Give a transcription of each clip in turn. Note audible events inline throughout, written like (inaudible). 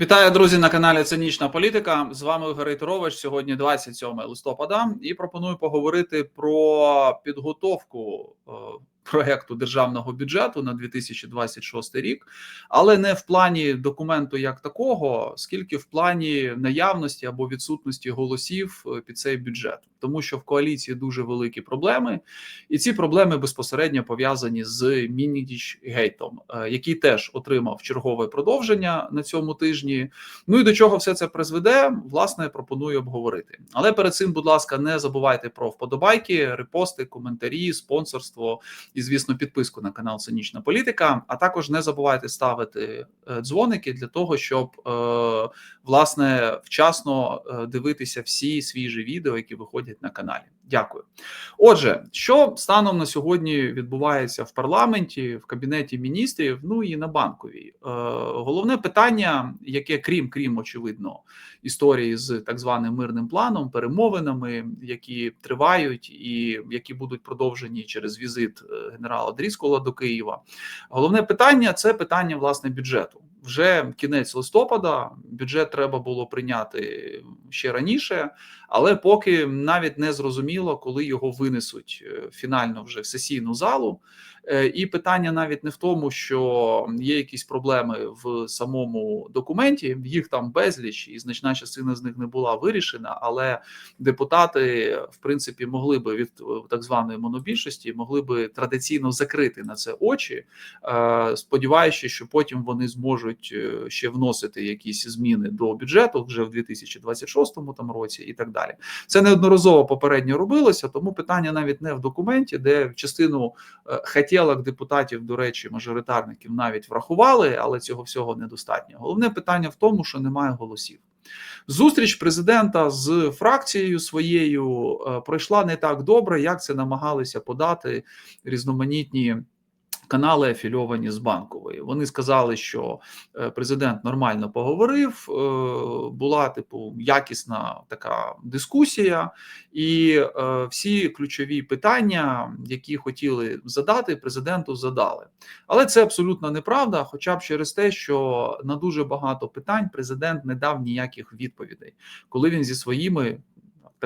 Вітаю, друзі, на каналі Цинічна Політика. З вами Ігор Рейтерович. Сьогодні 27 листопада, і пропоную поговорити про підготовку е, проекту державного бюджету на 2026 рік, але не в плані документу як такого, скільки в плані наявності або відсутності голосів е, під цей бюджет, тому що в коаліції дуже великі проблеми, і ці проблеми безпосередньо пов'язані з Мінідіч Гейтом, е, який теж отримав чергове продовження на цьому тижні. Ну і до чого все це призведе, власне, пропоную обговорити. Але перед цим, будь ласка, не забувайте про вподобайки, репости, коментарі, спонсорство і, звісно, підписку на канал Цинічна Політика. А також не забувайте ставити е, дзвоники для того, щоб е, власне вчасно дивитися всі свіжі відео, які виходять на каналі. Дякую. Отже, що станом на сьогодні відбувається в парламенті, в кабінеті міністрів, ну і на банковій. Е, Головне питання, яке крім крім очевидно історії з так званим мирним планом, перемовинами, які тривають, і які будуть продовжені через візит е, генерала Дріскола до Києва. Головне питання це питання власне бюджету. Вже кінець листопада бюджет треба було прийняти ще раніше, але поки навіть не зрозуміло, коли його винесуть е, фінально вже в сесійну залу. Е, І питання навіть не в тому, що є якісь проблеми в самому документі, їх там безліч, і значна частина з них не була вирішена. Але депутати, в принципі, могли би від е, так званої монобільшості могли би традиційно закрити на це очі, е, сподіваючись, що потім вони зможуть ще вносити якісь зміни до бюджету вже в 2026 там році, і так далі. Це неодноразово попередньо робилося, тому питання навіть не в документі, де частину е, хотілок депутатів, до речі, мажоритарників навіть врахували, але цього всього недостатньо. Головне питання в тому, що немає голосів. Зустріч президента з фракцією своєю е, пройшла не так добре, як це намагалися подати різноманітні. Канали афільовані з банкової. Вони сказали, що е, президент нормально поговорив. е, Була типу якісна така дискусія, і е, всі ключові питання, які хотіли задати, президенту задали. Але це абсолютно неправда, хоча б через те, що на дуже багато питань президент не дав ніяких відповідей, коли він зі своїми.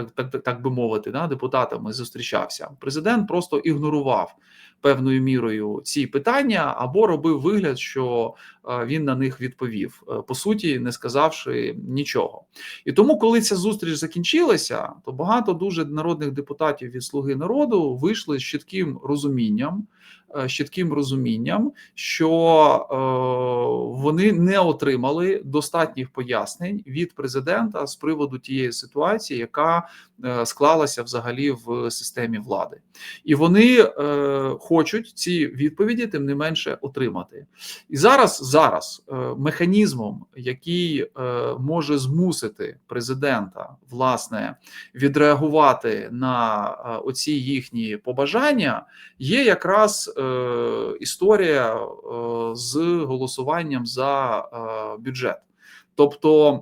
Так, так, так би мовити, да, депутатами зустрічався. Президент просто ігнорував певною мірою ці питання або робив вигляд, що е, він на них відповів, е, по суті, не сказавши нічого. І тому, коли ця зустріч закінчилася, то багато дуже народних депутатів від Слуги народу вийшли з чітким розумінням, з чітким розумінням, що е, вони не отримали достатніх пояснень від президента з приводу тієї ситуації, яка е, склалася взагалі в системі влади, і вони е, хочуть ці відповіді тим не менше отримати. І зараз, зараз е, механізмом, який е, може змусити президента власне відреагувати на е, оці їхні побажання, є якраз е, історія е, з голосуванням за е, бюджет. Тобто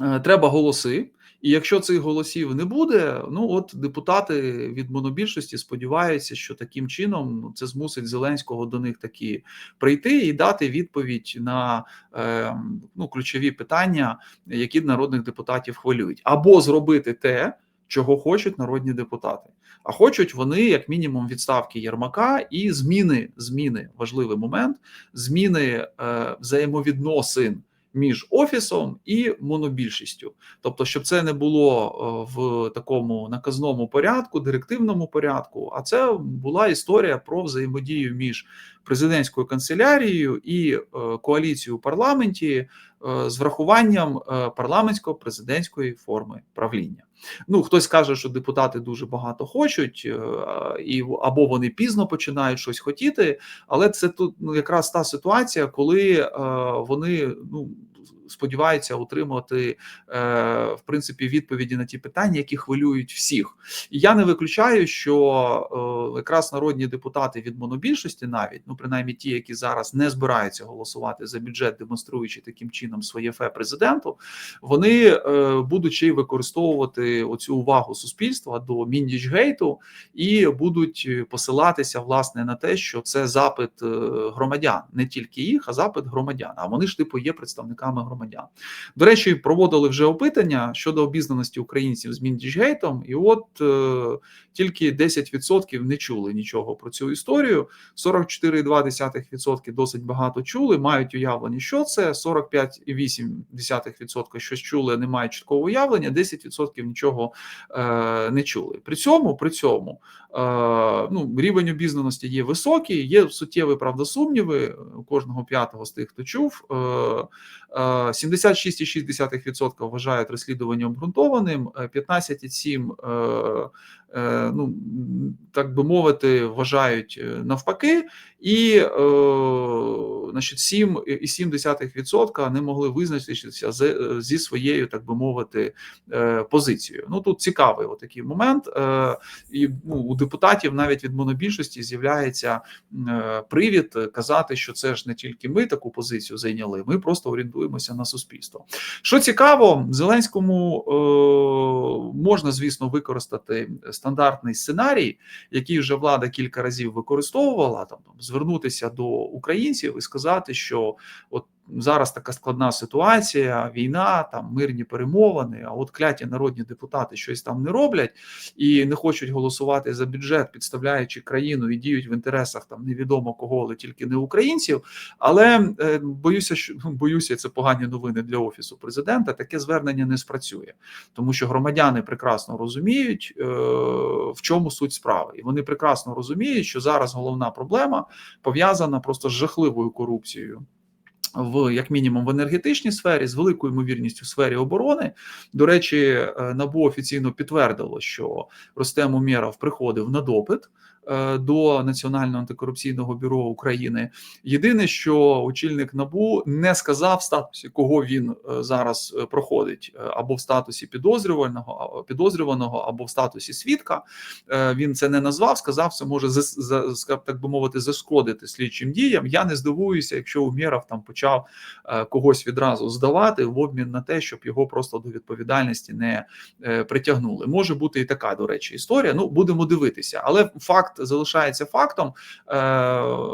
е, треба голоси. І якщо цих голосів не буде, ну от депутати від монобільшості сподіваються, що таким чином ну, це змусить Зеленського до них таки прийти і дати відповідь на е, ну, ключові питання, які народних депутатів хвилюють, або зробити те, чого хочуть народні депутати. А хочуть вони, як мінімум, відставки Єрмака і зміни, зміни важливий момент, зміни е, взаємовідносин між офісом і монобільшістю, тобто, щоб це не було е, в такому наказному порядку, директивному порядку, а це була історія про взаємодію між президентською канцелярією і е, коаліцією у парламенті з врахуванням е, парламентсько-президентської форми правління. Ну, хтось каже, що депутати дуже багато хочуть, е, і або вони пізно починають щось хотіти, але це тут ну, якраз та ситуація, коли е, вони ну. Сподіваються отримати е, в принципі відповіді на ті питання, які хвилюють всіх. І я не виключаю, що е, якраз народні депутати від монобільшості, навіть ну принаймні ті, які зараз не збираються голосувати за бюджет, демонструючи таким чином своє фе президенту, вони е, й використовувати оцю увагу суспільства до Міндічгейту і будуть посилатися власне на те, що це запит громадян, не тільки їх, а запит громадян. А вони ж типу є представниками громадян. Громадян. До речі, проводили вже опитання щодо обізнаності українців з Міндіжгейтом, і от е, тільки 10% не чули нічого про цю історію. 44,2% досить багато чули, мають уявлення, що це 45,8% щось чули, не мають чіткого уявлення, 10% нічого е, не чули. При цьому при цьому е, ну, рівень обізнаності є високий, є суттєві правда сумніви у кожного п'ятого з тих, хто чув. Е, е, 76,6% вважають розслідування обґрунтованим, е, 15,7% е, ну, так би мовити, вважають е, навпаки, і е, значить, 7,7% не могли визначитися з, зі своєю, так би мовити, е, позицією. Ну тут цікавий отакий момент. Е, і ну, у депутатів навіть від монобільшості з'являється е, привід казати, що це ж не тільки ми таку позицію зайняли, ми просто орієнтуємося на суспільство. Що цікаво, Зеленському е, можна, звісно, використати стандартний сценарій, який вже влада кілька разів використовувала, там звернутися до українців і сказати, що от зараз така складна ситуація, війна, там мирні перемовини. А от кляті народні депутати щось там не роблять і не хочуть голосувати за бюджет, підставляючи країну і діють в інтересах там невідомо кого, але тільки не українців. Але е, боюся, що ну, боюся, це погані новини для офісу президента. Таке звернення не спрацює, тому що громадяни прекрасно розуміють, е, в чому суть справи, і вони прекрасно розуміють, що зараз головна проблема пов'язана просто з жахливою корупцією в як мінімум в енергетичній сфері з великою ймовірністю в сфері оборони. До речі, е, набу офіційно підтвердило, що Ростем Умєров приходив на допит. Е, до Національного антикорупційного бюро України єдине, що очільник набу не сказав в статусі, кого він е, зараз проходить, або в статусі підозрюваного, підозрюваного, або в статусі свідка. Він це не назвав. Сказав, це може так би мовити зашкодити слідчим діям. Я не здивуюся, якщо Умєров там почав е, когось відразу здавати в обмін на те, щоб його просто до відповідальності не е, притягнули. Може бути і така, до речі, історія. Ну будемо дивитися, але факт залишається фактом. Е,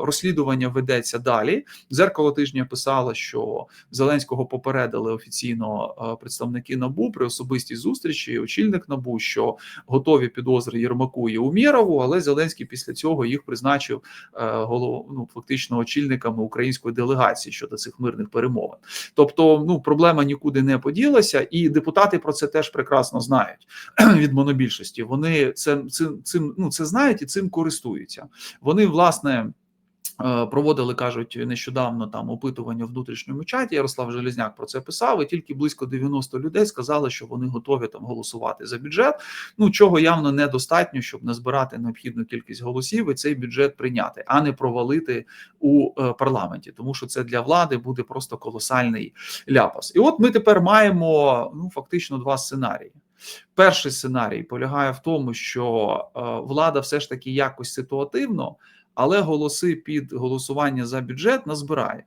розслідування ведеться далі. Зеркало тижня писало, що Зеленського попередили офіційно представники набу при особистій зустрічі. Очільник набу, що готові підозри Єрмаку і Умєрову, але Зеленський після цього їх призначив голов, ну, фактично очільниками української делегації щодо цих мирних перемовин. Тобто, ну проблема нікуди не поділася, і депутати про це теж прекрасно знають (clears throat) від монобільшості. Вони це цим цим ну це знають і цим користуються. Вони власне. Е, проводили, кажуть, нещодавно там опитування в внутрішньому чаті. Ярослав Железняк про це писав. І тільки близько 90 людей сказали, що вони готові там голосувати за бюджет. Ну чого явно недостатньо, щоб назбирати необхідну кількість голосів і цей бюджет прийняти, а не провалити у е, парламенті, тому що це для влади буде просто колосальний ляпас. І от ми тепер маємо ну фактично два сценарії. Перший сценарій полягає в тому, що е, влада все ж таки якось ситуативно але голоси під голосування за бюджет назбирає.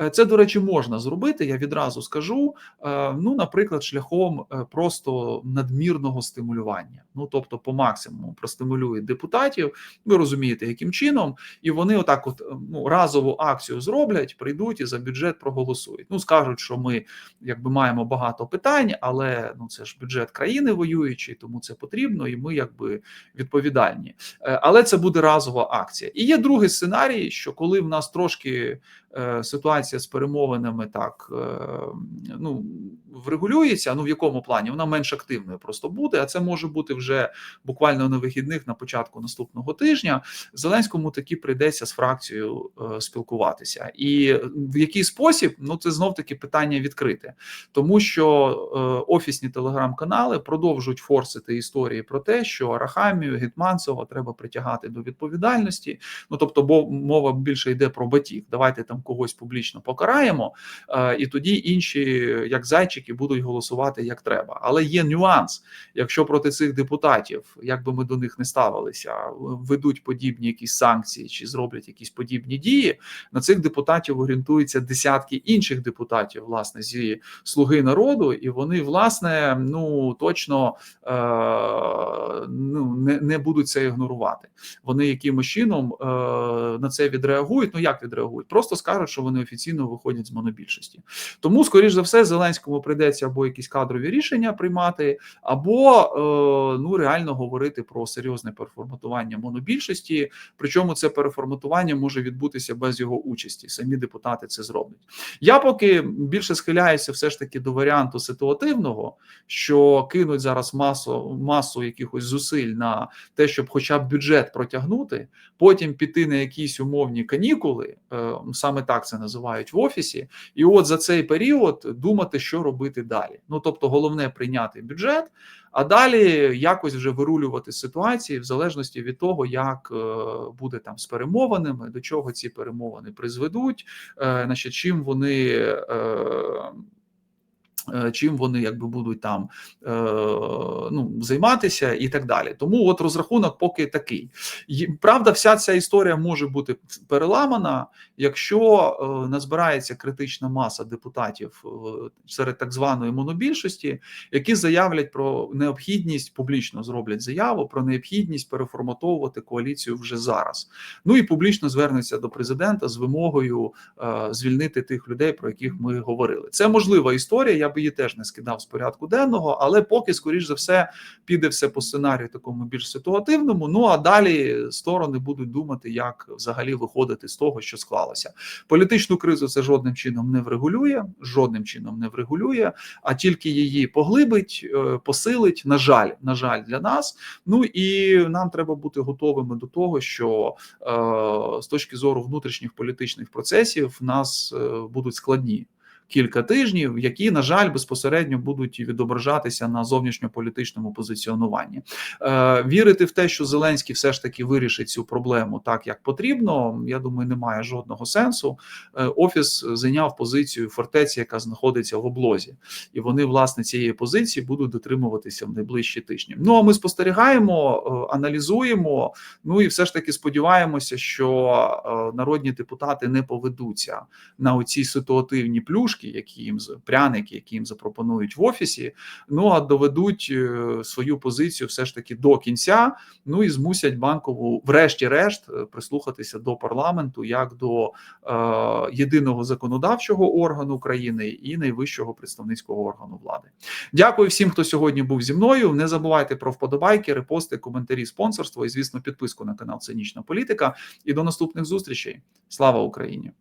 Е, це, до речі, можна зробити. Я відразу скажу. Е, ну, наприклад, шляхом е, просто надмірного стимулювання. Ну тобто, по максимуму простимулюють депутатів. Ви розумієте, яким чином, і вони отак, от ну разову акцію зроблять, прийдуть і за бюджет проголосують. Ну скажуть, що ми якби маємо багато питань, але ну це ж бюджет країни воюючий, тому це потрібно, і ми якби відповідальні. Але це буде разова акція. І є другий сценарій, що коли в нас трошки ситуація з перемовинами так ну врегулюється. Ну в якому плані вона менш активною просто буде. А це може бути вже буквально на вихідних на початку наступного тижня. Зеленському таки прийдеться з фракцією е, спілкуватися, і в який спосіб ну це знов таки питання відкрите, тому що е, офісні телеграм-канали продовжують форсити історії про те, що Арахамію Гетманцева треба притягати до відповідальності. Ну тобто, бо мова більше йде про батьків. Давайте там когось публічно покараємо, е, і тоді інші, як зайчики, будуть голосувати як треба. Але є нюанс, якщо проти цих депутатів, як би ми до них не ставилися, ведуть подібні якісь санкції чи зроблять якісь подібні дії, на цих депутатів орієнтуються десятки інших депутатів, власне, зі слуги народу, і вони, власне, ну точно е, ну, не, не будуть це ігнорувати. Вони якимось чином е, на це відреагують. Ну як відреагують? Просто скажуть, скажуть, що вони офіційно виходять з монобільшості. Тому, скоріш за все, Зеленському прийдеться або якісь кадрові рішення приймати, або е, ну реально говорити про серйозне переформатування монобільшості. Причому це переформатування може відбутися без його участі. Самі депутати це зроблять. Я поки більше схиляюся, все ж таки до варіанту ситуативного, що кинуть зараз масу масу якихось зусиль на те, щоб, хоча б бюджет протягнути, потім піти на якісь умовні канікули, е, так це називають в офісі, і от за цей період думати, що робити далі. Ну тобто, головне прийняти бюджет. А далі якось вже вирулювати ситуації в залежності від того, як е, буде там з перемовинами, до чого ці перемовини призведуть, е, значить, чим вони. Е, Чим вони якби будуть там е, ну, займатися і так далі. Тому от розрахунок поки такий. Правда, вся ця історія може бути переламана, якщо е, назбирається критична маса депутатів серед так званої монобільшості, які заявлять про необхідність публічно зроблять заяву про необхідність переформатовувати коаліцію вже зараз. Ну і публічно звернуться до президента з вимогою звільнити тих людей, про яких ми говорили. Це можлива історія. Я би її теж не скидав з порядку денного, але поки, скоріш за все, піде все по сценарію такому більш ситуативному. Ну а далі сторони будуть думати, як взагалі виходити з того, що склалося. Політичну кризу це жодним чином не врегулює, жодним чином не врегулює, а тільки її поглибить, е, посилить. На жаль, на жаль, для нас. Ну і нам треба бути готовими до того, що е, з точки зору внутрішніх політичних процесів в нас е, будуть складні. Кілька тижнів, які на жаль безпосередньо будуть відображатися на зовнішньополітичному позиціонуванні. Е, вірити в те, що Зеленський все ж таки вирішить цю проблему так, як потрібно. Я думаю, немає жодного сенсу. Е, Офіс зайняв позицію фортеці, яка знаходиться в облозі, і вони власне цієї позиції будуть дотримуватися в найближчі тижні. Ну а ми спостерігаємо, е, аналізуємо. Ну і все ж таки сподіваємося, що народні депутати не поведуться на оці ситуативні плюшки, які їм пряники, які їм запропонують в офісі. Ну а доведуть е, свою позицію все ж таки до кінця. Ну і змусять банкову, врешті-решт, е, прислухатися до парламенту як до е, єдиного законодавчого органу країни і найвищого представницького органу влади. Дякую всім, хто сьогодні був зі мною. Не забувайте про вподобайки, репости, коментарі, спонсорство і, звісно, підписку на канал Цинічна Політика. І до наступних зустрічей. Слава Україні!